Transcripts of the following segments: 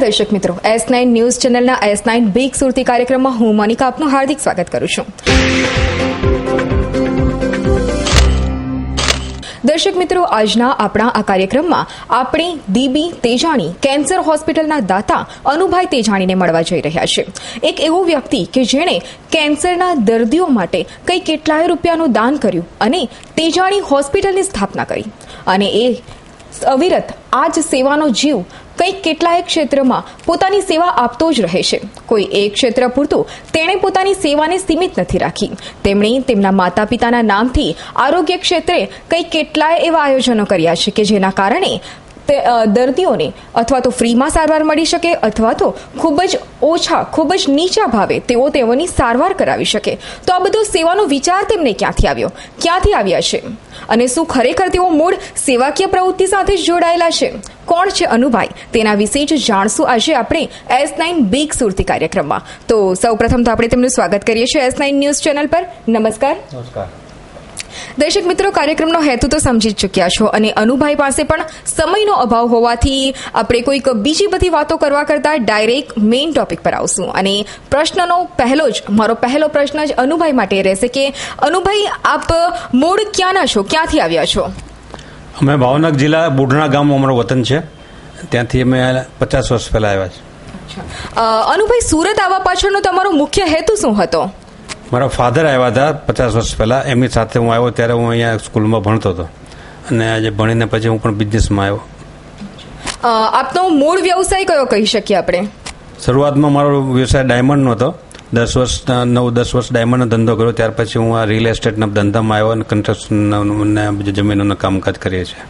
નમસ્કાર દર્શક મિત્રો, એસ નાઇન ન્યૂઝ ચેનલના એસ નાઇન બિગ સુરતી કાર્યક્રમમાં હું મોનિકા આપનું હાર્દિક સ્વાગત કરું છું. દર્શક મિત્રો, આજના આપણા આ કાર્યક્રમમાં આપણે દીબી તેજાણી કેન્સર હોસ્પિટલના દાતા અનુભાઈ તેજાણીને મળવા જઈ રહ્યા છે. એક એવો વ્યક્તિ કે જેણે કેન્સરના દર્દીઓ માટે કંઈ કેટલાય રૂપિયાનું દાન કર્યું અને તેજાણી હોસ્પિટલની સ્થાપના કરી. અને એ અવિરત આ જ સેવાનો જીવ કંઈક કેટલાય ક્ષેત્રમાં પોતાની સેવા આપતો જ રહે છે. કોઈ એક ક્ષેત્ર પૂરતું તેણે પોતાની સેવાને સીમિત નથી રાખી. તેમણે તેમના માતા પિતાના નામથી આરોગ્ય ક્ષેત્રે કંઈક કેટલાય એવા આયોજનો કર્યા છે કે જેના કારણે તે દર્દીઓને અથવા તો ફ્રીમાં સારવાર મળી શકે અથવા તો ખૂબ જ ઓછા, ખૂબ જ નીચા ભાવે તેઓ તેઓની સારવાર કરાવી શકે. તો આ બધો સેવાનો વિચાર તેમને ક્યાંથી આવ્યો? ક્યાંથી આવ્યા છે? અને શું ખરેખર તેઓ મૂળ સેવાકીય પ્રવૃત્તિ સાથે જોડાયેલા છે? કોણ છે અનુભાઈ? તેના વિશે જ જાણશું આજે આપણે એસ નાઇન બિગ સુરતી કાર્યક્રમમાં. તો સૌ પ્રથમ તો આપણે તેમનું સ્વાગત કરીએ છીએ એસ નાઇન ન્યૂઝ ચેનલ પર. નમસ્કાર. નમસ્કાર. દર્શક મિત્રો કાર્યક્રમનો હેતુ તો સમજી જ ચૂક્યા છો અને અનુભાઈ પાસે પણ સમયનો અભાવ હોવાથી આપણે કોઈક બીજી બધી વાતો કરવા કરતા ડાયરેક્ટ મેઇન ટોપિક પર આવશું. અને પ્રશ્નનો પહેલો જ મારો પહેલો પ્રશ્ન જ અનુભાઈ માટે રહેશે કે અનુભાઈ આપ મૂળ ક્યાંના છો? ક્યાંથી આવ્યા છો? અમે ભાવનગર જિલ્લા બુઢણા ગામ અમારું વતન છે. ત્યાંથી અમે પચાસ વર્ષ પહેલાં આવ્યા છે અનુભાઈ સુરત આવવા પાછળનો તમારો મુખ્ય હેતુ શું હતો? મારા ફાધર આવ્યા હતા પચાસ વર્ષ પહેલાં. એમની સાથે હું આવ્યો ત્યારે હું અહીંયા સ્કૂલમાં ભણતો હતો. અને આજે ભણીને પછી હું પણ બિઝનેસમાં આવ્યો. આપનો મૂળ વ્યવસાય કયો કહી શકીએ આપણે? શરૂઆતમાં મારો વ્યવસાય ડાયમંડનો હતો. દસ વર્ષ નવ દસ વર્ષ ડાયમંડનો ધંધો કર્યો. ત્યાર પછી હું આ રિયલ એસ્ટેટના ધંધામાં આવ્યો અને કન્સ્ટ્રક્શનના જમીનોના કામકાજ કરીએ છીએ.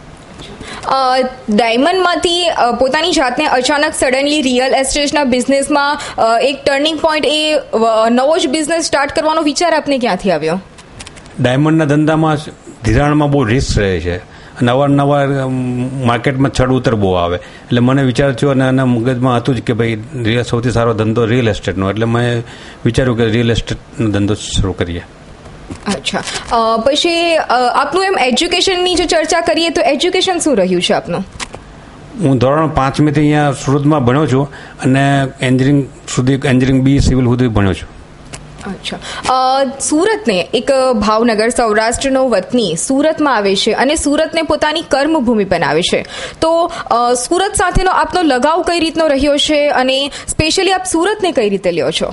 ડાયમંડમાંથી પોતાની જાતને અચાનક સડનલી રિયલ એસ્ટેટના બિઝનેસમાં એક ટર્નિંગ પોઈન્ટ એ નવો જ બિઝનેસ સ્ટાર્ટ કરવાનો વિચાર આપને ક્યાંથી આવ્યો? ડાયમંડના ધંધામાં ધિરાણમાં બહુ રિસ્ક રહે છે. અને અવારનવાર માર્કેટમાં ચડ ઉતર બહુ આવે. એટલે મને વિચાર થયો અને એના મગજમાં હતું જ કે ભાઈ સૌથી સારો ધંધો રિયલ એસ્ટેટનો એટલે મેં વિચાર્યું કે રિયલ એસ્ટેટનો ધંધો શરૂ કરીએ. અચ્છા. પછી આપનું એમ એજ્યુકેશનની જો ચર્ચા કરીએ તો એજ્યુકેશન શું રહ્યું છે આપનું? હું ધોરણ પાંચમીથી અહીંયા સુરતમાં ભણ્યો છું અને એન્જિનિયરિંગ સુધી એન્જિનિયરિંગ બી સિવિલ સુધી ભણ્યો છું. અચ્છા. સુરતને એક ભાવનગર સૌરાષ્ટ્રનો વતની સુરતમાં આવે છે અને સુરતને પોતાની કર્મભૂમિ બનાવે છે. તો સુરત સાથેનો આપનો લગાવ કઈ રીતનો રહ્યો છે અને સ્પેશિયલી આપ સુરતને કઈ રીતે લ્યો છો?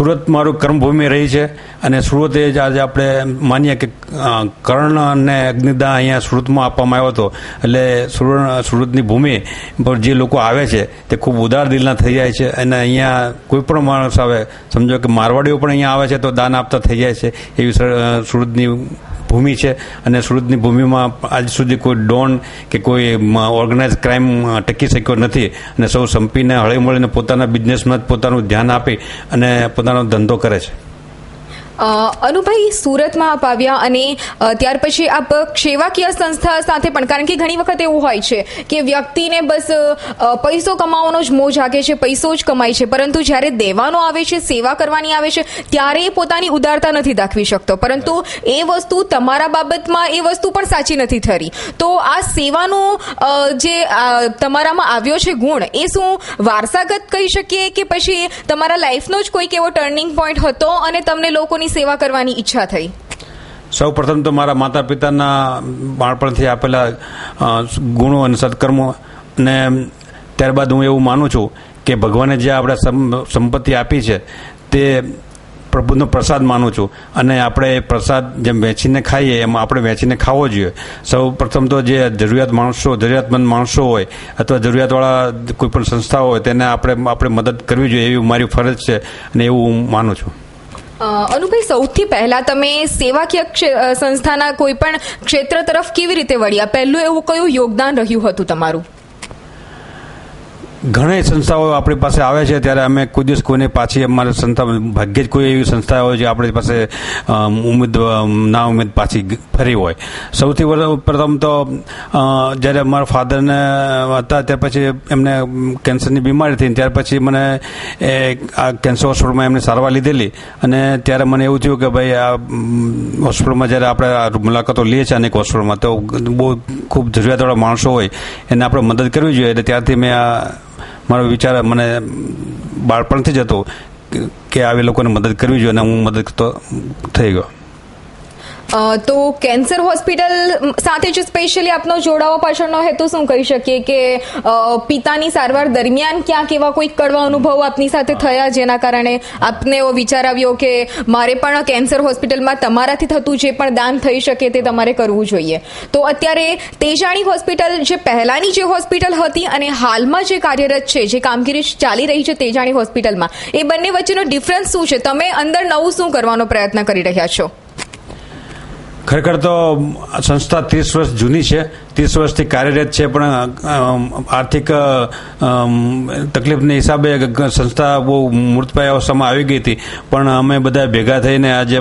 સુરત મારું કર્મભૂમિ રહી છે અને સુરત એ જ આજે આપણે માનીએ કે કર્ણ અને અગ્નિદાહ અહીંયા સુરતમાં આપવામાં આવ્યો હતો. એટલે સુરત સુરતની ભૂમિ પર જે લોકો આવે છે, તે ખૂબ ઉદાર દિલના થઈ જાય છે અને અહીંયા કોઈ પણ માણસ આવે, સમજો કે મારવાડીઓ પણ અહીંયા આવે છે તો દાન આપતા થઈ જાય છે એવી સુરતની ભૂમિ છે અને સુરતની ભૂમિમાં આજ સુધી કોઈ ડોન કે કોઈ ઓર્ગેનાઇઝ ક્રાઇમ ટકી શક્યો નથી. અને સૌ સંપીને હળીમળીને પોતાના બિઝનેસમાં જ પોતાનું ધ્યાન આપી અને પોતાનો ધંધો કરે છે. અનુભાઈ સુરતમાં આપ આવ્યા અને ત્યાર પછી આપ સેવાકીય સંસ્થા સાથે પણ, કારણ કે ઘણી વખત એવું હોય છે કે વ્યક્તિને બસ પૈસો કમાવાનો જ મોહ જાગે છે, પૈસો જ કમાય છે, પરંતુ જ્યારે દેવાનો આવે છે, સેવા કરવાની આવે છે, ત્યારે એ પોતાની ઉદારતા નથી દાખવી શકતો. પરંતુ એ વસ્તુ તમારા બાબતમાં એ વસ્તુ પણ સાચી નથી થરી તો આ સેવાનો જે તમારામાં આવ્યો છે ગુણ, એ શું વારસાગત કહી શકીએ કે પછી તમારા લાઈફનો જ કોઈક એવો ટર્નિંગ પોઈન્ટ હતો અને તમને લોકોની સેવા કરવાની ઈચ્છા થઈ? સૌ પ્રથમ તો મારા માતા પિતાના બાળપણથી આપેલા ગુણો અને સત્કર્મો અને ત્યારબાદ હું એવું માનું છું કે ભગવાને જે આપણે સંપત્તિ આપી છે તે પ્રભુનો પ્રસાદ માનું છું. અને આપણે એ પ્રસાદ જેમ વેચીને ખાઈએ એમ આપણે વેચીને ખાવો જોઈએ. સૌ પ્રથમ તો જે જરૂરિયાત માણસો, જરૂરિયાતમંદ માણસો હોય અથવા જરૂરિયાતવાળા કોઈપણ સંસ્થાઓ સંસ્થા હોય, તેને આપણે આપણે મદદ કરવી જોઈએ એવી મારી ફરજ છે અને એવું હું માનું છું. અનુભાઈ, સૌથી પહેલા તમે સેવાકીય સંસ્થાના કોઈ પણ ક્ષેત્ર તરફ કેવી રીતે વળ્યા? પહેલું એવું કયું યોગદાન રહ્યું હતું તમારું? ઘણી સંસ્થાઓ આપણી પાસે આવે છે. ત્યારે અમે કોઈ દિવસ કોઈને પાછી અમારી સંસ્થા ભાગ્યે જ કોઈ એવી સંસ્થા હોય જે આપણી પાસે ઉમેદ ના ઉમેદ પાછી ફરી હોય. સૌથી પ્રથમ તો જ્યારે મારા ફાધરને હતા ત્યાર પછી એમને કેન્સરની બીમારી થઈ ત્યાર પછી મને એ, આ કેન્સર હોસ્પિટલમાં એમને સારવાર લીધેલી. અને ત્યારે મને એવું થયું કે ભાઈ, આ હોસ્પિટલમાં જ્યારે આપણે મુલાકાતો લઈએ છીએ અનેક હોસ્પિટલમાં, તો બહુ ખૂબ જરૂરિયાતવાળા માણસો હોય. એને આપણે મદદ કરવી જોઈએ. એટલે ત્યારથી મેં આ મારો વિચાર મને બાળપણથી જ હતો કે- આવી લોકોને મદદ કરવી જોઈએ અને હું મદદ તો થઈ ગયો. તો કેન્સર હોસ્પિટલ સાથે જ સ્પેશિયલી આપનો જોડાવા પાછળનો હેતુ શું કહી શકીએ કે પિતાની સારવાર દરમિયાન ક્યાંક એવા કોઈ કડવા અનુભવ આપની સાથે થયા જેના કારણે આપને એવો વિચાર આવ્યો કે મારે પણ કેન્સર હોસ્પિટલમાં તમારાથી થતું જે પણ દાન થઈ શકે તે તમારે કરવું જોઈએ. તો અત્યારે તેજાણી હોસ્પિટલ જે પહેલાની જે હોસ્પિટલ હતી અને હાલમાં જે કાર્યરત છે, જે કામગીરી ચાલી રહી છે તેજાણી હોસ્પિટલમાં એ બંને વચ્ચેનો ડિફરન્સ શું છે? તમે અંદર નવું શું કરવાનો પ્રયત્ન કરી રહ્યા છો? ખરેખર તો સંસ્થા ત્રીસ વર્ષ જૂની છે. ત્રીસ વર્ષથી કાર્યરત છે, પણ આર્થિક તકલીફને હિસાબે સંસ્થા બહુ મૂર્તપાય અવસ્થામાં આવી ગઈ હતી. પણ અમે બધા ભેગા થઈને આજે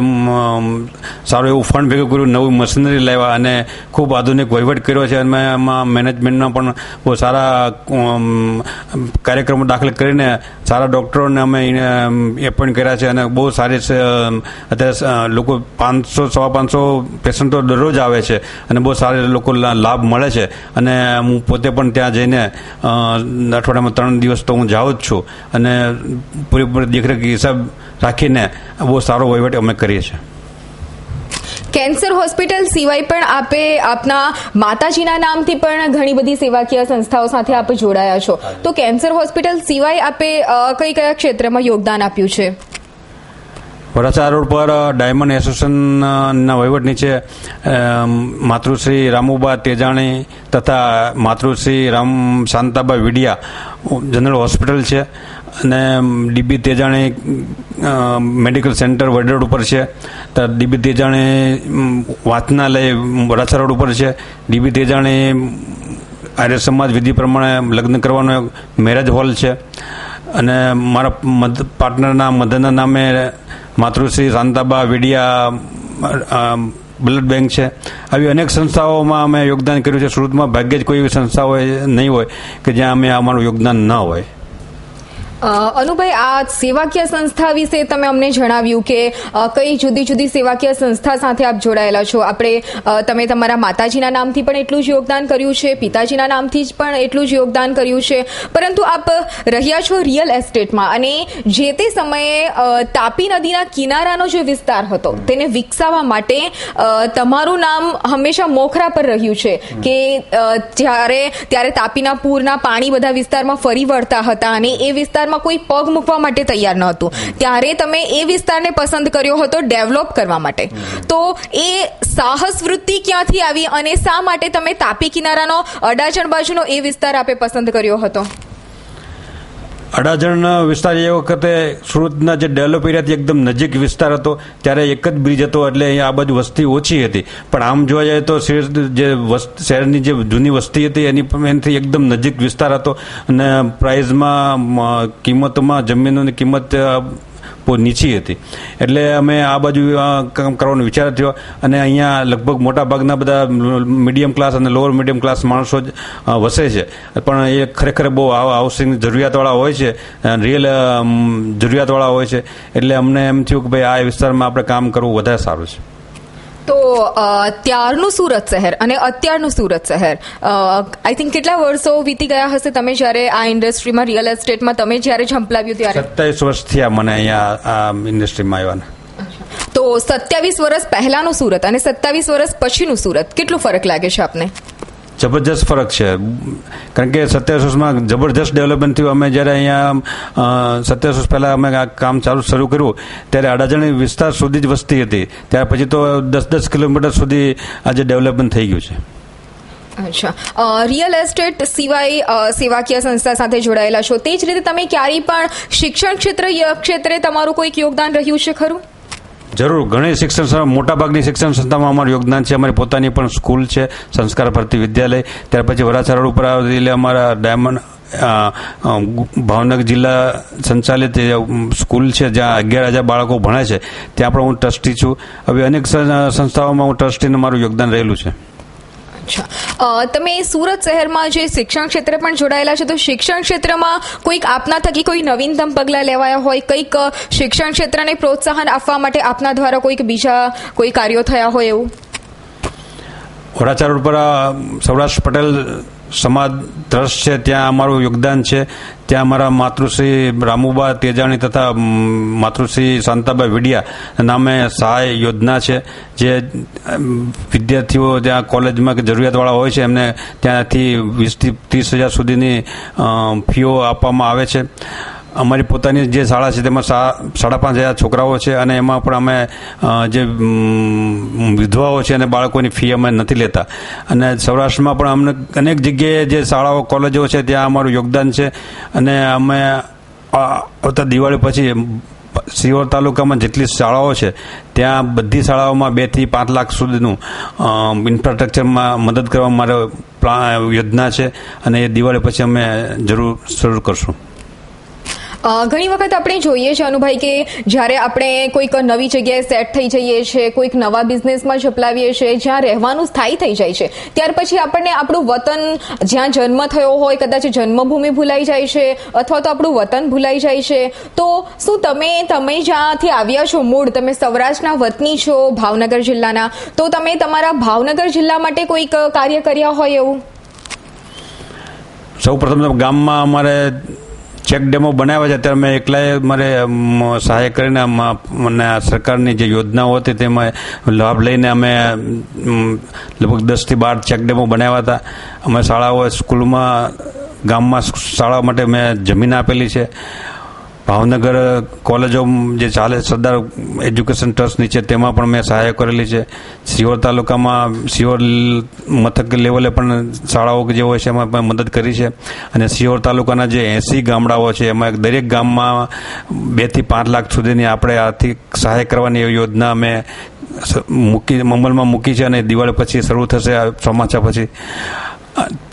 સારું એવું ફંડ ભેગું કર્યું, નવું મશીનરી લાવ્યા અને ખૂબ આધુનિક વહીવટ કર્યો છે. અને એમાં મેનેજમેન્ટના પણ બહુ સારા કાર્યક્રમો દાખલ કરીને સારા ડૉક્ટરોને અમે એપોઇન્ટ કર્યા છે અને બહુ સારી અત્યારે લોકો પાંચસો, સવા પાંચસો પેશન્ટો દરરોજ આવે છે અને બહુ સારા લોકો લા- લાભ મળે છે. અને હું પોતે પણ ત્યાં જઈને અઠવાડિયામાં ત્રણ દિવસ તો હું જાઉં જ છું. અને પૂરેપૂરી દેખરેખ હિસાબ રાખીને બહુ સારો વહીવટ અમે કરીએ છીએ. કેન્સર હોસ્પિટલ સિવાય પણ આપે આપના માતાજીના નામથી પણ ઘણી બધી સેવાકીય સંસ્થાઓ સાથે આપ જોડાયા છો. તો કેન્સર હોસ્પિટલ સિવાય આપે કઈ કયા ક્ષેત્રમાં યોગદાન આપ્યું છે? વરાછા રોડ પર ડાયમંડ એસોસિએશનના વહીવટ નીચે માતૃશ્રી રામુબા તેજાણી તથા માતૃશ્રી રામ શાંતાબા વિડિયા જનરલ હોસ્પિટલ છે. અને DB Tejani medical centre Vadod ઉપર છે. ડીબી તેજાણી વાંચનાલય વરાછા રોડ ઉપર છે. ડીબી તેજાણી આર્ય સમાજ વિધિ પ્રમાણે લગ્ન કરવાનો મેરેજ હોલ છે. અને મારા મધ, પાર્ટનરના મધરના નામે માતૃશ્રી શાંતાબા વિડિયા બ્લડ બેંક છે. આવી અનેક સંસ્થાઓમાં અમે યોગદાન કર્યું છે. સુરતમાં ભાગ્યે જ કોઈ એવી સંસ્થા હોય, નહીં હોય, કે જ્યાં અમે અમારું યોગદાન ન હોય. અનુભાઈ, આ સેવાકીય સંસ્થા વિશે તમે અમને જણાવ્યું કે કઈ જુદી જુદી સેવાકીય સંસ્થા સાથે આપ જોડાયેલા છો. આપણે તમે તમારા માતાજીના નામથી પણ એટલું જ યોગદાન કર્યું છે, પિતાજીના નામથી જ પણ એટલું જ યોગદાન કર્યું છે. પરંતુ આપ રહ્યા છો રિયલ એસ્ટેટમાં અને જે તે સમયે તાપી નદીના કિનારાનો જે વિસ્તાર હતો, તેને વિકસાવવા માટે તમારું નામ હંમેશા મોખરા પર રહ્યું છે કે જ્યારે, ત્યારે તાપીના પૂરના પાણી બધા વિસ્તારમાં ફરી વળતા હતા અને એ વિસ્તારમાં કોઈ પગ મૂકવા માટે તૈયાર ન હતું. ત્યારે તમે એ વિસ્તારને પસંદ કર્યો હતો ડેવલપ કરવા માટે. તો એ સાહસ વૃત્તિ ક્યાંથી આવી અને શા માટે તમે તાપી કિનારાનો અડાજણ બાજુનો એ વિસ્તાર આપે પસંદ કર્યો હતો? અડાજણ વિસ્તાર એ વખતે સુરતના જે ડેવલપ એરિયાથી એકદમ નજીક વિસ્તાર હતો, ત્યારે એક જ બ્રિજ હતો, એટલે અહીંયા આ બાજુ વસ્તી ઓછી હતી. પણ આમ જોવા જાય તો જે શહેરની જે જૂની વસ્તી હતી, એની એનથી એકદમ નજીક વિસ્તાર હતો. અને પ્રાઇઝમાં કિંમતોમાં જમીનોની કિંમત બહુ નીચી હતી. એટલે અમે આ બાજુ કામ કરવાનો વિચાર થયો અને અહીંયા લગભગ મોટા ભાગના બધા મીડિયમ ક્લાસ અને લોઅર મીડિયમ ક્લાસ માણસો જ વસે છે. પણ એ ખરેખર બહુ હાઉસિંગ જરૂરિયાતવાળા હોય છે. રિયલ જરૂરિયાતવાળા હોય છે. એટલે અમને એમ થયું કે ભાઈ આ વિસ્તારમાં આપણે કામ કરવું વધારે સારું છે. તો ત્યારનું સુરત શહેર અને અત્યારનું સુરત શહેર. આઈ થિંક કેટલા વર્ષો વીતી ગયા હશે તમે જ્યારે આ ઇન્ડસ્ટ્રીમાં રિયલ એસ્ટેટમાં તમે જ્યારે ઝંપલાવ્યું ત્યારે? સત્તાવીસ વર્ષ થયા મને અહીંયા આ ઇન્ડસ્ટ્રીમાં આવ્યા તો સત્યાવીસ વર્ષ પહેલાનું સુરત અને સત્તાવીસ વર્ષ પછીનું સુરત કેટલું ફરક લાગે છે આપને? જબરજસ્ત ફરક છે. કારણ કે સત્યાવીસ વર્ષમાં જબરજસ્ત ડેવલપમેન્ટ થયું. અમે જ્યારે અહીંયા સત્યાવીસ વર્ષ પહેલાં અમે આ કામ ચાલુ, શરૂ કર્યું, ત્યારે અડાજણ વિસ્તાર સુધી જ વસ્તી હતી. ત્યાર પછી તો દસ દસ કિલોમીટર સુધી આજે ડેવલપમેન્ટ થઈ ગયું છે. અચ્છા. રિયલ એસ્ટેટ સિવાય સેવાકીય સંસ્થા સાથે જોડાયેલા છો. તે જ રીતે તમે ક્યારેય પણ શિક્ષણ ક્ષેત્ર ક્ષેત્રે તમારું કોઈક યોગદાન રહ્યું છે ખરું? જરૂર, ઘણી શિક્ષણ સંસ્થા મોટાભાગની શિક્ષણ સંસ્થામાં અમારું યોગદાન છે. અમારી પોતાની પણ સ્કૂલ છે, સંસ્કાર ભરતી વિદ્યાલય. ત્યાર પછી વરાછા રોડ ઉપર આવેલી અમારા ડાયમંડ ભાવનગર જિલ્લા સંચાલિત સ્કૂલ છે, જ્યાં અગિયાર હજાર બાળકો ભણે છે. ત્યાં પણ હું ટ્રસ્ટી છું. હવે અનેક સંસ્થાઓમાં હું ટ્રસ્ટીનું મારું યોગદાન રહેલું છે. અચ્છા. તમે સુરત શહેરમાં જે શિક્ષણ ક્ષેત્રે પણ જોડાયેલા છે, તો શિક્ષણ ક્ષેત્રમાં કોઈક આપના થકી કોઈ નવીનતમ પગલાં લેવાયા હોય? કંઈક શિક્ષણ ક્ષેત્રને પ્રોત્સાહન આપવા માટે આપના દ્વારા કોઈક બીજા કોઈ કાર્યો થયા હોય એવું? વરાછા સૌરાષ્ટ્ર પટેલ સમાજ ટ્રસ્ટ છે, ત્યાં અમારું યોગદાન છે. ત્યાં અમારા માતૃશ્રી રામુબા તેજાણી તથા માતૃશ્રી શાંતાબાઈ વિડિયા નામે સહાય યોજના છે, જે વિદ્યાર્થીઓ જ્યાં કોલેજમાં કે જરૂરિયાતવાળા હોય છે, એમને ત્યાંથી વીસથી ત્રીસ હજાર સુધીની ફીઓ આપવામાં આવે છે. અમારી પોતાની જે શાળા છે, તેમાં સાડા પાંચ હજાર છોકરાઓ છે અને એમાં પણ અમે જે વિધવાઓ છે અને બાળકોની ફી અમે નથી લેતા. અને સૌરાષ્ટ્રમાં પણ અમને અનેક જગ્યાએ જે શાળાઓ, કોલેજો છે, ત્યાં અમારું યોગદાન છે. અને અમે આવતા દિવાળી પછી સિહોર તાલુકામાં જેટલી શાળાઓ છે, ત્યાં બધી શાળાઓમાં બેથી પાંચ લાખ સુધીનું ઇન્ફ્રાસ્ટ્રક્ચરમાં મદદ કરવા મારો યોજના છે. અને એ દિવાળી પછી અમે જરૂર, શરૂ કરશું. ઘણી વખત આપણે જોઈએ છે, અનુભાઈ, કે જ્યારે આપણે કોઈક નવી જગ્યાએ સેટ થઈ જઈએ છીએ, કોઈક નવા બિઝનેસમાં ઝપલાવીએ છીએ, જ્યાં રહેવાનું સ્થાયી થઈ જાય છે, ત્યાર પછી આપણને આપણું વતન જ્યાં જન્મ થયો હોય, કદાચ જન્મભૂમિ ભૂલાઈ જાય છે, અથવા તો આપણું વતન ભૂલાઈ જાય છે, તો શું તમે તમે જ્યાંથી આવ્યા છો મૂળ, તમે સૌરાષ્ટ્રના વતની છો ભાવનગર જિલ્લાના, તો તમે તમારા ભાવનગર જિલ્લા માટે કોઈક કાર્ય કર્યા હોય એવું? સૌ પ્રથમ ગામમાં અમારે ચેક ડેમો બનાવ્યા છે. ત્યારે મેં એકલાએ મારે સહાય કરીને મને સરકારની જે યોજનાઓ હતી તેમાં લાભ લઈને અમે લગભગ દસથી બાર ચેક ડેમો બનાવ્યા હતા. અમે શાળાઓ, સ્કૂલમાં, ગામમાં શાળા માટે મેં જમીન આપેલી છે. ભાવનગર કોલેજો જે ચાલે સરદાર એજ્યુકેશન ટ્રસ્ટ નીચે તેમાં પણ મેં સહાય કરેલી છે. સિહોર તાલુકામાં, સિહોર મથક લેવલે પણ શાળાઓ જે હોય છે, એમાં પણ મદદ કરી છે. અને સિહોર તાલુકાના જે એંસી ગામડાઓ છે, એમાં દરેક ગામમાં બેથી પાંચ લાખ સુધીની આપણે આર્થિક સહાય કરવાની યોજના અમે મૂકી અમલમાં મૂકી છે અને દિવાળી પછી શરૂ થશે ચોમાસા પછી.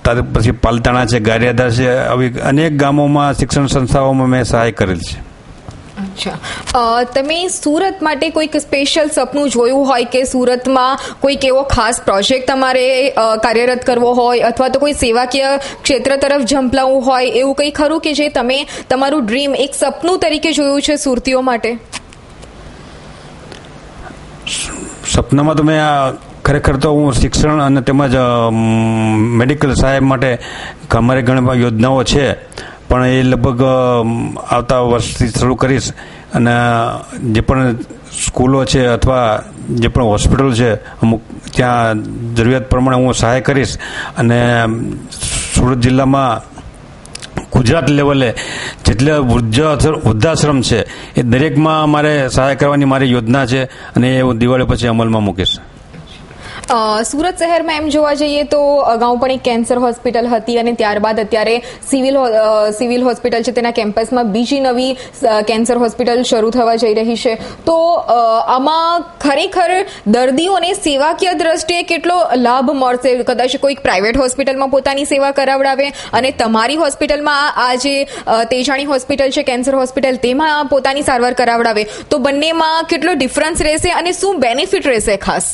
તાર પછી પાલતાણા છે ગારિયાદા છે આવી અનેક ગામોમાં શિક્ષણ સંસ્થાઓમાં મેં સહાય કરેલ છે. અચ્છા. તમે સુરત માટે કોઈક સ્પેશિયલ સપનું જોયું હોય કે સુરતમાં કોઈક એવો ખાસ પ્રોજેક્ટ તમારે કાર્યરત કરવો હોય અથવા તો કોઈ સેવાકીય ક્ષેત્ર તરફ ઝંપલાવવું હોય એવું કંઈ ખરું કે જે તમે તમારું ડ્રીમ એક સપનું તરીકે જોયું છે સુરતીઓ માટે? સપનામાં તો મેં આ ખરેખર તો હું શિક્ષણ અને તેમજ મેડિકલ સહાય માટે અમારે ઘણી યોજનાઓ છે. પણ એ લગભગ આવતા વર્ષથી શરૂ કરીશ. અને જે પણ સ્કૂલો છે અથવા જે પણ હોસ્પિટલ છે, અમુક ત્યાં જરૂરિયાત પ્રમાણે હું સહાય કરીશ. અને સુરત જિલ્લામાં ગુજરાત લેવલે જેટલા વૃદ્ધ વૃદ્ધાશ્રમ છે, એ દરેકમાં મારે સહાય કરવાની મારી યોજના છે અને એ હું દિવાળી પછી અમલમાં મૂકીશ. સુરત શહેરમાં એમ જોવા જઈએ તો અગાઉ પણ એક કેન્સર હોસ્પિટલ હતી અને ત્યારબાદ અત્યારે સિવિલ સિવિલ હોસ્પિટલ છે. તેના કેમ્પસમાં બીજી નવી કેન્સર હોસ્પિટલ શરૂ થવા જઈ રહી છે. તો આમાં ખરેખર દર્દીઓને સેવાકીય દ્રષ્ટિએ કેટલો લાભ મળશે? કદાચ કોઈક પ્રાઇવેટ હોસ્પિટલમાં પોતાની સેવા કરાવડાવે અને તમારી હોસ્પિટલમાં આ જે તેજાણી હોસ્પિટલ છે, કેન્સર હોસ્પિટલ, તેમાં પોતાની સારવાર કરાવડાવે. તો બંનેમાં કેટલો ડિફરન્સ રહેશે અને શું બેનિફિટ રહેશે ખાસ?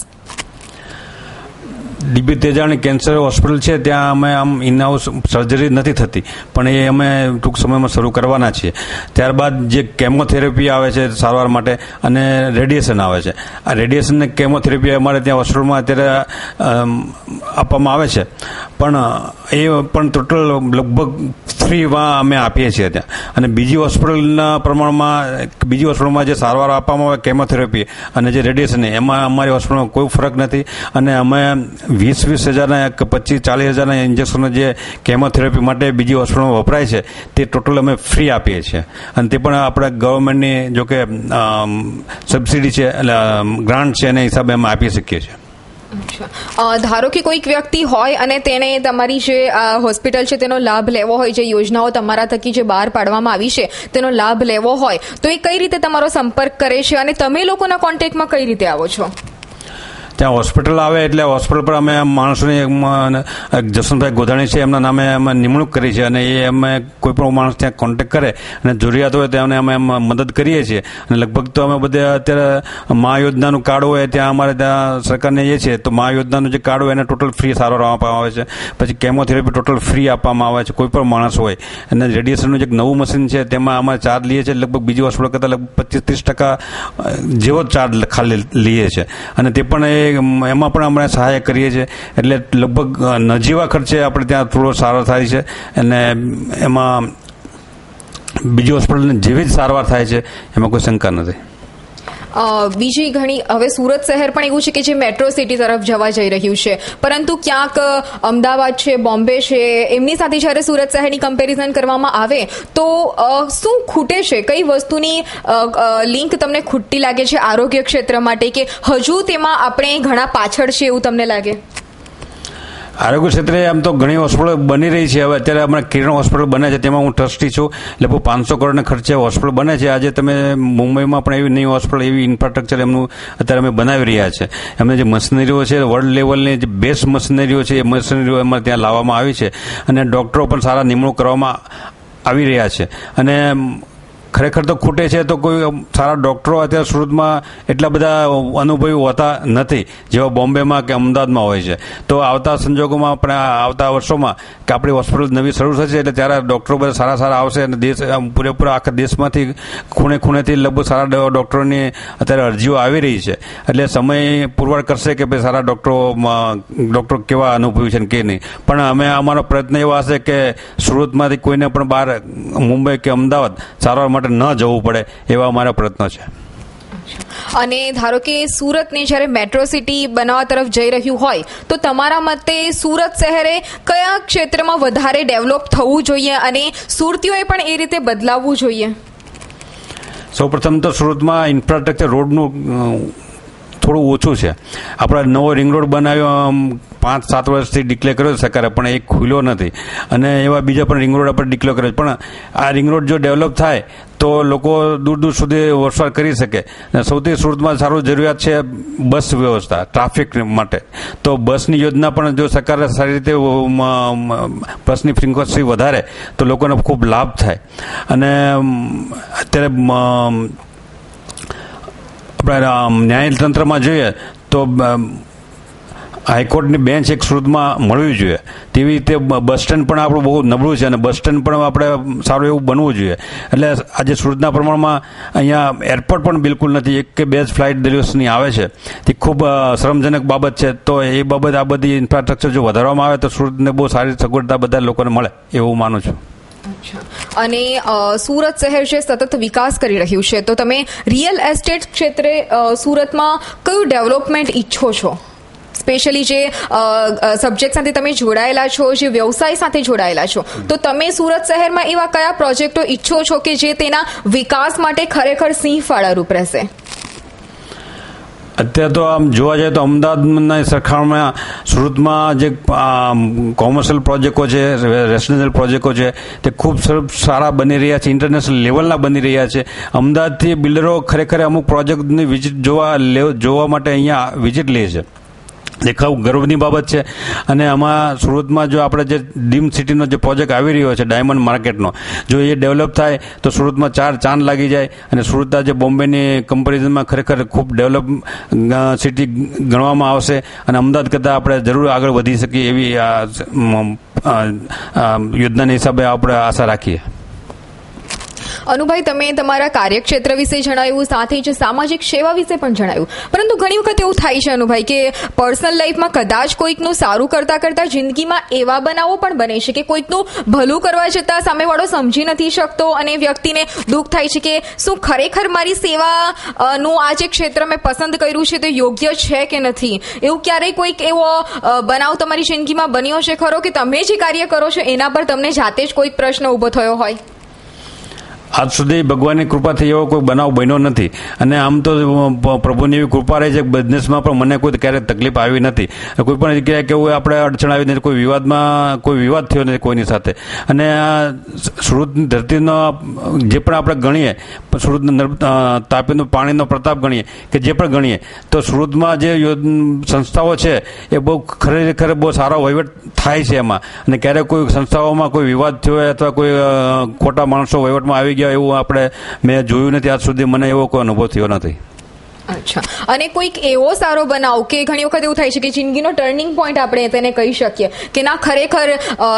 ડીબી તેજાણી કેન્સર હોસ્પિટલ છે, ત્યાં અમે આમ ઇનહાઉસ સર્જરી નથી થતી, પણ એ અમે ટૂંક સમયમાં શરૂ કરવાના છીએ. ત્યારબાદ જે કેમોથેરેપી આવે છે સારવાર માટે અને રેડિયેશન આવે છે. આ રેડિયેશન ને કેમોથેરેપી અમારે ત્યાં હોસ્પિટલમાં અત્યારે આપવામાં આવે છે. પણ એ પણ ટોટલ લગભગ ફ્રીમાં અમે આપીએ છીએ ત્યાં. અને બીજી હોસ્પિટલના પ્રમાણમાં, બીજી હોસ્પિટલમાં જે સારવાર આપવામાં આવે કેમોથેરાપી અને જે રેડિયેશન, એમાં અમારી હોસ્પિટલમાં કોઈ ફરક નથી. અને અમે વીસ વીસ હજારના કે પચીસ ચાલીસ હજારના ઇન્જેક્શનો જે કેમોથેરાપી માટે બીજી હોસ્પિટલમાં વપરાય છે, તે ટોટલ અમે ફ્રી આપીએ છીએ. અને તે પણ આપણે ગવર્મેન્ટની જો કે સબસિડી છે, એટલે ગ્રાન્ટ છે એના હિસાબે અમે આપી શકીએ છીએ. ધારો કે કોઈક વ્યક્તિ હોય અને તેને તમારી જે હોસ્પિટલ છે તેનો લાભ લેવો હોય, જે યોજનાઓ તમારા થકી જે બહાર પાડવામાં આવી છે, તેનો લાભ લેવો હોય, તો એ કઈ રીતે તમારો સંપર્ક કરે છે અને તમે લોકોના કોન્ટેક્ટમાં કઈ રીતે આવો છો? ત્યાં હોસ્પિટલ આવે એટલે હોસ્પિટલ પર અમે માણસોની જસવંતભાઈ ગોધાણી છે, એમના નામે અમે નિમણૂક કરી છે અને એ અમે કોઈ પણ માણસ ત્યાં કોન્ટેક્ટ કરે અને જરૂરિયાત હોય ત્યાં અમે મદદ કરીએ છીએ. અને લગભગ તો અમે બધે અત્યારે મા યોજનાનું કાર્ડ હોય ત્યાં અમારે ત્યાં સરકારને એ છે, તો મા યોજનાનું જે કાર્ડ હોય એને ટોટલ ફ્રી સારવાર આપવામાં આવે છે. પછી કેમોથેરાપી ટોટલ ફ્રી આપવામાં આવે છે, કોઈ પણ માણસ હોય. અને રેડિયેશનનું જે નવું મશીન છે, તેમાં અમે ચાર્જ લઈએ છીએ લગભગ બીજી હોસ્પિટલ કરતાં લગભગ પચીસ, ત્રીસ ટકા જેવો ચાર્જ ખાલી લઈએ છીએ અને તે પણ એ એમાં પણ અમે સહાય કરીએ છીએ. એટલે લગભગ નજીવા ખર્ચે આપણે ત્યાં થોડો સારો થાય છે. અને એમાં બીજી હોસ્પિટલની જેવી જ સારવાર થાય છે, એમાં કોઈ શંકા નથી. બીજી ઘણી, હવે સુરત શહેર પણ એવું છે કે જે મેટ્રો સિટી તરફ જવા જઈ રહ્યું છે. પરંતુ ક્યાંક, અમદાવાદ છે, બોમ્બે છે, એમની સાથે જ્યારે સુરત શહેરની કમ્પેરિઝન કરવામાં આવે, તો શું ખૂટે છે? કઈ વસ્તુની લિંક તમને ખૂટતી લાગે છે આરોગ્ય ક્ષેત્ર માટે કે હજુ તેમાં આપણે ઘણા પાછળ છે એવું તમને લાગે? આરોગ્ય ક્ષેત્રે આમ તો ઘણી હોસ્પિટલ બની રહી છે. હવે અત્યારે હમણાં કિરણ હોસ્પિટલ બને છે, તેમાં હું ટ્રસ્ટી છું. લગભગ પાંચસો કરોડના ખર્ચે હોસ્પિટલ બને છે. આજે તમે મુંબઈમાં પણ એવી નવી હોસ્પિટલ, એવી ઇન્ફ્રાસ્ટ્રક્ચર એમનું અત્યારે અમે બનાવી રહ્યા છે. એમને જે મશીનરીઓ છે વર્લ્ડ લેવલની જે બેસ્ટ મશીનરીઓ છે, એ મશીનરીઓ એમાં ત્યાં લાવવામાં આવી છે. અને ડૉક્ટરો પણ સારા નિમણૂક કરવામાં આવી રહ્યા છે. અને ખરેખર તો ખૂટે છે તો કોઈ સારા ડૉક્ટરો અત્યારે સુરતમાં એટલા બધા અનુભવી હોતા નથી, જેવા બોમ્બેમાં કે અમદાવાદમાં હોય છે. તો આવતા સંજોગોમાં આપણે આવતા વર્ષોમાં કે આપણી હોસ્પિટલ નવી શરૂ થશે એટલે ત્યારે ડૉક્ટરો બધા સારા સારા આવશે અને દેશ પૂરેપૂરા આખા દેશમાંથી ખૂણે ખૂણેથી લગભગ સારા ડૉક્ટરોની અત્યારે અરજીઓ આવી રહી છે. એટલે સમય પુરવાર કરશે કે ભાઈ સારા ડૉક્ટરો ડૉક્ટરો કેવા અનુભવી છે કે નહીં. પણ અમે અમારો પ્રયત્ન એવો હશે કે સુરતમાંથી કોઈને પણ બહાર મુંબઈ કે અમદાવાદ સારવાર માટે ન જવું પડે એવા અમારા પ્રયત્નો છે. અને ધારો કે સુરતને જ્યારે મેટ્રો સિટી બનાવવા તરફ જઈ રહ્યું હોય તો તમારા મતે સુરત શહેરે કયા ક્ષેત્રમાં વધારે ડેવલપ થવું જોઈએ અને સુરતીઓએ પણ એ રીતે બદલાવવું જોઈએ? સૌપ્રથમ તો સુરતમાં ઇન્ફ્રાસ્ટ્રક્ચર રોડનું થોડું ઓછું છે. આપણે નવો રિંગ રોડ બનાવ્યો પાંચ, સાત વર્ષથી ડિક્લેર કર્યો સરકારે, પણ એ ખુલ્યો નથી. અને એવા બીજા પણ રિંગ રોડ આપણે ડિક્લેર કર્યો પણ આ રિંગ રોડ જો ડેવલપ થાય, તો લોકો દૂર દૂર સુધી વરસાદ કરી શકે. સૌથી સુરતમાં સારું જરૂરિયાત છે બસ વ્યવસ્થા ટ્રાફિક માટે. તો બસની યોજના પણ જો સરકારે સારી રીતે બસની ફ્રિકવન્સી વધારે, તો લોકોને ખૂબ લાભ થાય. અને અત્યારે આપણે ન્યાયતંત્રમાં જોઈએ તો હાઈકોર્ટની બેન્ચ એક સુરતમાં મળવી જોઈએ. તેવી રીતે બસ સ્ટેન્ડ પણ આપણું બહુ નબળું છે અને બસ સ્ટેન્ડ પણ આપણે સારું એવું બનવું જોઈએ. એટલે આજે સુરતના પ્રમાણમાં અહીંયા એરપોર્ટ પણ બિલકુલ નથી. એક કે બે જ ફ્લાઇટ દિવસની આવે છે. તે ખૂબ શ્રમજનક બાબત છે. તો એ બાબત આ બધી ઇન્ફ્રાસ્ટ્રક્ચર જો વધારવામાં આવે તો સુરતને બહુ સારી સગવડતા બધા લોકોને મળે, એવું માનું છું. અને સુરત શહેર છે સતત વિકાસ કરી રહ્યું છે, તો તમે રિયલ એસ્ટેટ ક્ષેત્રે સુરતમાં કયું ડેવલપમેન્ટ ઈચ્છો છો? સ્પેશિયલી જે સબ્જેક્ટ સાથે તમે જોડાયેલા છો, જે વ્યવસાય સાથે જોડાયેલા છો, તો તમે સુરત શહેરમાં એવા કયા પ્રોજેક્ટો ઈચ્છો છો કે જે તેના વિકાસ માટે ખરેખર સિંહ ફાળારૂપ રહેશે? અત્યારે તો આમ જોવા જાય તો અમદાવાદના સરખામણીમાં, સુરતમાં જે કોમર્શિયલ પ્રોજેક્ટો છે રેસિડેન્શિયલ પ્રોજેક્ટો છે, તે ખૂબ સારા બની રહ્યા છે ઇન્ટરનેશનલ લેવલના બની રહ્યા છે. અમદાવાદથી બિલ્ડરો ખરેખર અમુક પ્રોજેક્ટની વિઝિટ જોવા જોવા માટે અહીંયા વિઝિટ લે છે. દેખાવ ગર્વની બાબત છે. અને આમાં સુરતમાં જો આપણે જે ડીમ સિટીનો જે પ્રોજેક્ટ આવી રહ્યો છે, ડાયમંડ માર્કેટનો, જો એ ડેવલપ થાય, તો સુરતમાં ચાર ચાંદ લાગી જાય. અને સુરત આજે બોમ્બેની કમ્પેરિઝનમાં ખરેખર ખૂબ ડેવલપ સિટી ગણવામાં આવશે. અને અમદાવાદ કરતાં આપણે જરૂર આગળ વધી શકીએ એવી આ યોજનાના હિસાબે આપણે આશા રાખીએ. અનુભાઈ, તમે તમારા કાર્યક્ષેત્ર વિશે જણાવ્યું સાથે જ સામાજિક સેવા વિશે પણ જણાવ્યું પરંતુ ઘણી વખત એવું થાય છે, અનુભાઈ, કે પર્સનલ લાઈફમાં કદાચ કોઈકનું સારું કરતા કરતા જિંદગીમાં એવા બનાવો પણ બને છે કે કોઈકનું ભલું કરવા જતાં સામેવાળો સમજી નથી શકતો અને વ્યક્તિને દુઃખ થાય છે કે શું ખરેખર મારી સેવા નું આ જે ક્ષેત્ર મેં પસંદ કર્યું છે તે યોગ્ય છે કે નથી? એવું ક્યારેય કોઈક એવો બનાવ તમારી જિંદગીમાં બન્યો છે ખરો? કે તમે જે કાર્ય કરો છો એના પર તમને જાતે જ કોઈક પ્રશ્ન ઊભો થયો હોય? આજ સુધી ભગવાનની કૃપાથી એવો કોઈ બનાવ બન્યો નથી. અને આમ તો પ્રભુની એવી કૃપા રહી છે બિઝનેસમાં પણ મને કોઈ ક્યારેય તકલીફ આવી નથી. કોઈ પણ જગ્યાએ કેવું આપણે અડચણ આવી નથી, કોઈ વિવાદમાં કોઈ વિવાદ થયો નથી કોઈની સાથે. અને આ સુરતની ધરતીનો, જે પણ આપણે ગણીએ સુરત તાપીનું પાણીનો પ્રતાપ ગણીએ, કે જે પણ ગણીએ, તો સુરતમાં જે સંસ્થાઓ છે, એ બહુ ખરેખર બહુ સારો વહીવટ થાય છે એમાં. અને ક્યારેક કોઈ સંસ્થાઓમાં કોઈ વિવાદ થયો અથવા કોઈ ખોટા માણસો વહીવટમાં આવી ગયા એવું આપણે મેં જોયું નથી, આજ સુધી મને એવો કોઈ અનુભવ થયો નથી. અચ્છા. અને કોઈક એવો સારો બનાવ કે ઘણી વખત એવું થાય છે કે જિંદગીનો ટર્નિંગ પોઈન્ટ આપણે તેને કહી શકીએ કે ના, ખરેખર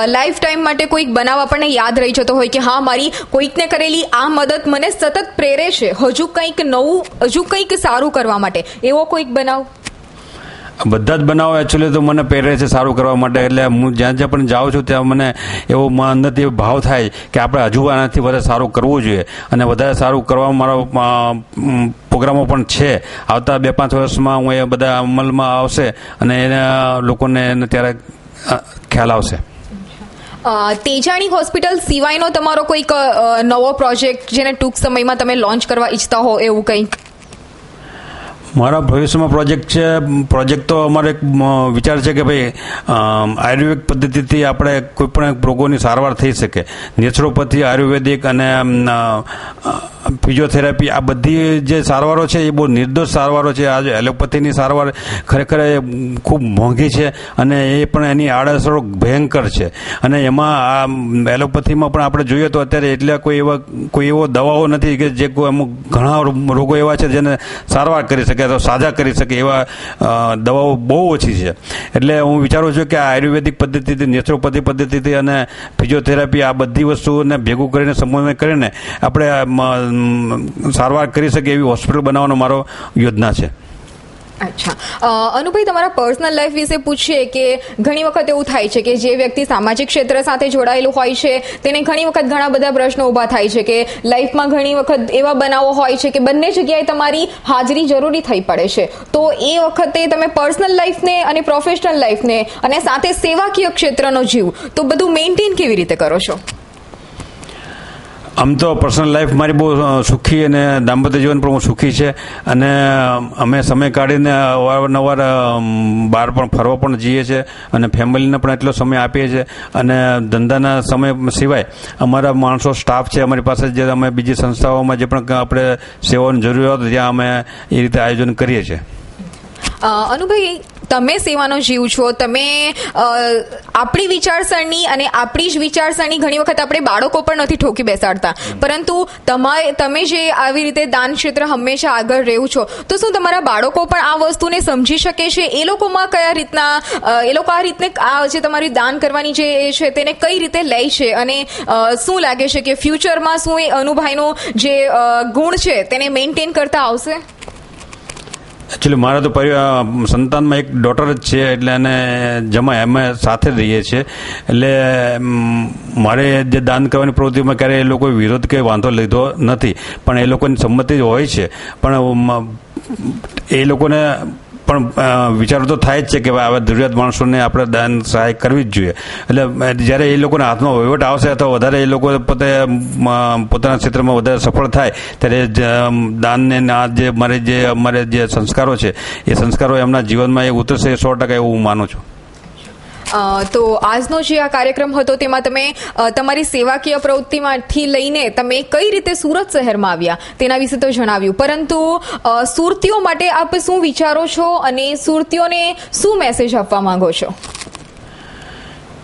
લાઈફ ટાઈમ માટે કોઈક બનાવ આપણને યાદ રહી જતો હોય કે હા, મારી કોઈકને કરેલી આ મદદ મને સતત પ્રેરે છે. હજુ કંઈક નવું, હજુ કંઈક સારું કરવા માટે. એવો કોઈક બનાવ? બધા જ બનાવો એકચ્યુઅલી તો મને પહેરે છે સારું કરવા માટે. એટલે હું જ્યાં જ્યાં પણ જાઉં છું ત્યાં મને એવો અંદરથી ભાવ થાય કે આપણે હજુ આનાથી વધારે સારું કરવું જોઈએ. અને વધારે સારું કરવા મારો પ્રોગ્રામો પણ છે. આવતા બે પાંચ વર્ષમાં હું એ બધા અમલમાં આવશે અને એના લોકોને એને ત્યારે ખ્યાલ આવશે. તેજાણી હોસ્પિટલ સિવાયનો તમારો કોઈક નવો પ્રોજેક્ટ જેને ટૂંક સમયમાં તમે લોન્ચ કરવા ઈચ્છતા હો એવું કંઈક? મારા ભવિષ્યમાં પ્રોજેક્ટ છે, પ્રોજેક્ટ તો અમારો એક વિચાર છે કે ભાઈ આયુર્વેદિક આયુર્વેદ પદ્ધતિથી આપણે કોઈપણ રોગોની સારવાર થઈ શકે. નેચરોપથી આયુર્વેદિક અને ફિઝિયોથેરાપી, આ બધી જે સારવારો છે, એ બહુ નિર્દોષ સારવારો છે. આજે એલોપેથીની સારવાર ખરેખર ખૂબ મોંઘી છે અને એ પણ એની આડઅસરો ભયંકર છે. અને એમાં આ એલોપેથીમાં પણ આપણે જોઈએ તો અત્યારે એટલા કોઈ એવા, કોઈ એવો દવાઓ નથી કે જે અમુક ઘણા રોગો એવા છે જેને સારવાર કરી શકે અથવા સાજા કરી શકે એવા દવાઓ બહુ ઓછી છે. એટલે હું વિચારું છું કે આ આયુર્વેદિક પદ્ધતિથી, નેચરોપેથી પદ્ધતિથી અને ફિઝિયોથેરાપી આ બધી વસ્તુઓને ભેગું કરીને, સમન્વય કરીને આપણે સારવાર કરી શકીએ એવી હોસ્પિટલ બનાવવાનો મારો યોજના છે. અચ્છા. અનુભાઈ, તમારા પર્સનલ લાઈફ વિશે પૂછીએ કે ઘણી વખત એવું થાય છે કે જે વ્યક્તિ સામાજિક ક્ષેત્ર સાથે જોડાયેલું હોય છે, તેને ઘણી વખત ઘણા બધા પ્રશ્નો ઊભા થાય છે કે લાઈફમાં ઘણી વખત એવા બનાવો હોય છે કે બંને જગ્યાએ તમારી હાજરી જરૂરી થઈ પડે છે. તો એ વખતે તમે પર્સનલ લાઈફને અને પ્રોફેશનલ લાઈફને અને સાથે સેવાકીય ક્ષેત્રનો જીવ, તો બધું મેન્ટેન કેવી રીતે કરો છો? આમ તો પર્સનલ લાઈફ મારી બહુ સુખી અને દાંપત્ય જીવન પણ બહુ સુખી છે. અને અમે સમય કાઢીને અવારનવાર બહાર પણ ફરવા પણ જઈએ છીએ અને ફેમિલીને પણ એટલો સમય આપીએ છીએ. અને ધંધાના સમય સિવાય અમારા માણસો સ્ટાફ છે. અમારી પાસે જે અમે બીજી સંસ્થાઓમાં જે પણ આપણે સેવાની જરૂરિયાત ત્યાં અમે એ રીતે આયોજન કરીએ છીએ. અનુભાઈ તમે સેવાનો જીવ છો તમે આપણી વિચારસરણી અને આપણી જ વિચારસરણી ઘણી વખત આપણે બાળકો પર નથી ઠોકી બેસાડતા. પરંતુ તમારે તમે જે આવી રીતે દાન ક્ષેત્ર હંમેશા આગળ રહેવું છો તો શું તમારા બાળકો પણ આ વસ્તુને સમજી શકે છે? એ લોકોમાં કયા રીતના એ લોકો આ રીતને આ જે તમારી દાન કરવાની જે એ છે તેને કઈ રીતે લે છે? અને શું લાગે છે કે ફ્યુચરમાં શું એ અનુભાઈનો જે ગુણ છે તેને મેન્ટેન કરતા આવશે? એકચ્યુઅલી મારા તો પરિવાર સંતાનમાં એક ડોટર જ છે, એટલે એને જમાય અમે સાથે જ રહીએ છીએ. એટલે મારે જે દાન કરવાની પ્રવૃત્તિમાં ક્યારેય એ લોકોએ વિરોધ કે વાંધો લીધો નથી. પણ એ લોકોની સંમતિ હોય છે. પણ એ લોકોને પણ વિચારો તો થાય જ છે કે આવા જરૂરિયાત માણસોને આપણે દાન સહાય કરવી જ જોઈએ. એટલે જ્યારે એ લોકોના હાથમાં વહીવટ આવશે અથવા વધારે એ લોકો પોતે પોતાના ક્ષેત્રમાં વધારે સફળ થાય, ત્યારે દાનને આ જે મારે જે, અમારે જે સંસ્કારો છે, એ સંસ્કારો એમના જીવનમાં એ ઉતરશે સો ટકા એવું હું માનું છું. તો આજનો જે આ કાર્યક્રમ હતો, તેમાં તમે તમારી સેવાકીય પ્રવૃત્તિમાંથી લઈને તમે કઈ રીતે સુરત શહેરમાં આવ્યા, તેના વિશે તો જણાવ્યું. પરંતુ સુરતીઓ માટે આપ શું વિચારો છો અને સુરતીઓને શું મેસેજ આપવા માંગો છો?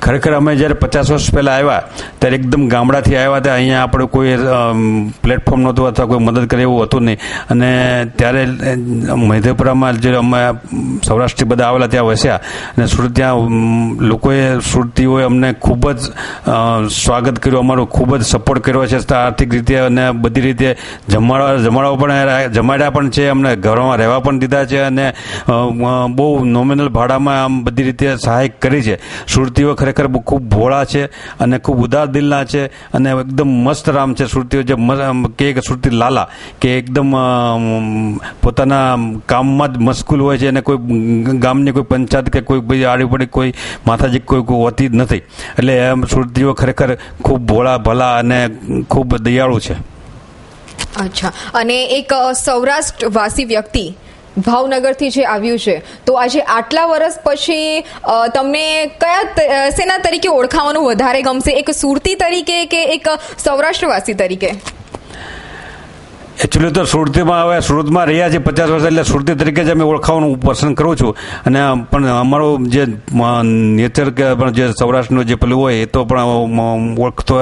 ખરેખર અમે જ્યારે પચાસ વર્ષ પહેલાં આવ્યા, ત્યારે એકદમ ગામડાથી આવ્યા હતા. અહીંયા આપણે કોઈ પ્લેટફોર્મ નહોતું અથવા કોઈ મદદ કરે એવું હતું નહીં. અને ત્યારે મૈધેપુરામાં જે અમે સૌરાષ્ટ્રથી બધા આવેલા ત્યાં વસ્યા. અને સુરત ત્યાં લોકોએ, સુરતીઓએ અમને ખૂબ જ સ્વાગત કર્યું, અમારું ખૂબ જ સપોર્ટ કર્યો છે. આર્થિક રીતે અને બધી રીતે જમાડવા જમાડવા પણ જમાડ્યા પણ છે. અમને ઘરોમાં રહેવા પણ દીધા છે અને બહુ નોમિનલ ભાડામાં આમ બધી રીતે સહાય કરી છે. સુરતીઓ ખરેખર બહુ ખૂબ ભોળા છે અને ખૂબ ઉદાર દિલના છે અને એકદમ મસ્ત રામ છે સુરતીઓ જે કે સુરતી લાલા, કે એકદમ પોતાના કામમાં જ મશગુલ હોય છે અને કોઈ ગામની કોઈ પંચાયત કે કોઈ ભાઈ આડી પડી કોઈ માથાજી કોઈ કોઈ હોતી જ નથી. એટલે એમ સુરતીઓ ખરેખર ખૂબ ભોળા, ભલા અને ખૂબ દયાળુ છે. અચ્છા. અને એક સૌરાષ્ટ્રવાસી વ્યક્તિ ભાવનગરથી જે આવ્યું છે. તો આજે આટલા વર્ષ પછી તમને કયા સેના તરીકે ઓળખાવાનું વધારે ગમશે? એક સુરતી તરીકે કે એક સૌરાષ્ટ્રવાસી તરીકે? એકચ્યુઅલી તો સુરતીમાં હવે સુરતમાં રહ્યા છે પચાસ વર્ષ, એટલે સુરતી તરીકે જ અમે ઓળખાવાનું પસંદ કરું છું. અને પણ અમારો જે નેચર કે, પણ જે સૌરાષ્ટ્રનું જે પેલું હોય એ તો પણ ઓળખતો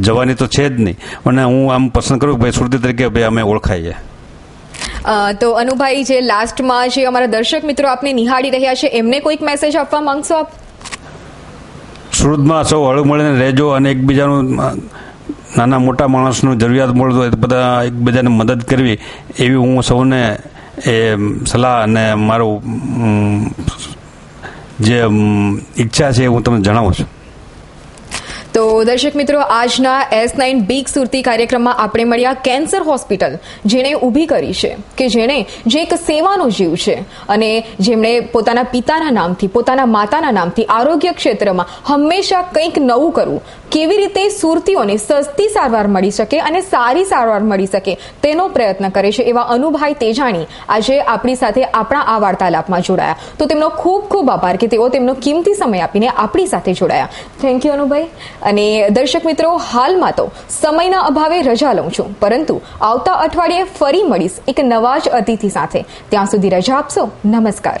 જવાની તો છે જ નહીં. અને હું આમ પસંદ કરું ભાઈ સુરતી તરીકે ભાઈ અમે ઓળખાઈએ. તો અનુભાઈ, જે લાસ્ટમાં જે અમારા દર્શક મિત્રો આપને નિહાળી રહ્યા છે, એમને કોઈક મેસેજ આપવા માંગશો આપ? સુરતમાં સૌ હળું મળીને રહેજો અને એકબીજાનું નાના મોટા માણસનું જરૂરિયાત મળતું હોય તો બધા એકબીજાને મદદ કરવી. એવી હું સૌને, એ, સલાહ અને મારું જે ઈચ્છા છે એ હું તમને જણાવું છું. તો દર્શક મિત્રો, આજના એસ નાઇન બિગ સુરતી કાર્યક્રમમાં આપણે મળ્યા કેન્સર હોસ્પિટલ, જેણે ઊભી કરી છે, કે જેણે જે એક સેવાનો જીવ છે, અને જેમણે પોતાના પિતાના નામથી, પોતાના માતાના નામથી આરોગ્ય ક્ષેત્રમાં હંમેશા કંઈક નવું કરવું, કેવી રીતે સુરતીઓને સસ્તી સારવાર મળી શકે અને સારી સારવાર મળી શકે તેનો પ્રયત્ન કરે છે એવા અનુભાઈ તેજાણી આજે આપણી સાથે આપણા આ વાર્તાલાપમાં જોડાયા. તો તેમનો ખૂબ ખૂબ આભાર કે તેઓ તેમનો કિંમતી સમય આપીને આપણી સાથે જોડાયા. Thank you Anubhai. અને દર્શક મિત્રો, હાલમાં તો સમયના અભાવે રજા લઉં છું. પરંતુ આવતા અઠવાડિયે ફરી મળીશ એક નવા જ અતિથિ સાથે. ત્યાં સુધી રજા આપશો. નમસ્કાર.